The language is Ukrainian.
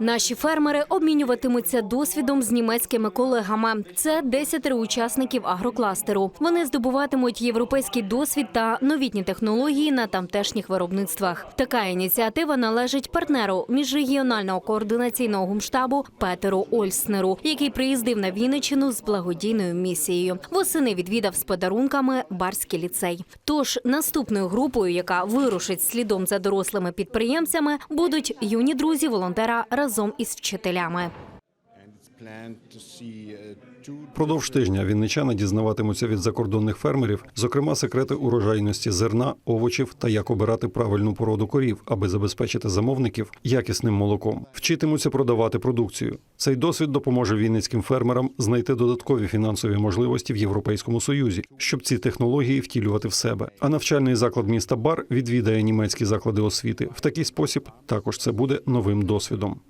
Наші фермери обмінюватимуться досвідом з німецькими колегами. Це десятеро учасників агрокластеру. Вони здобуватимуть європейський досвід та новітні технології на тамтешніх виробництвах. Така ініціатива належить партнеру міжрегіонального координаційного гумштабу Петеру Ольснеру, який приїздив на Вінниччину з благодійною місією. Восени відвідав з подарунками барський ліцей. Тож наступною групою, яка вирушить слідом за дорослими підприємцями, будуть юні друзі волонтера разом із вчителями. Продовж тижня вінничани дізнаватимуться від закордонних фермерів, зокрема секрети урожайності зерна, овочів та як обирати правильну породу корів, аби забезпечити замовників якісним молоком. Вчитимуться продавати продукцію. Цей досвід допоможе вінницьким фермерам знайти додаткові фінансові можливості в Європейському Союзі, щоб ці технології втілювати в себе. А навчальний заклад міста Бар відвідає німецькі заклади освіти. В такий спосіб також це буде новим досвідом.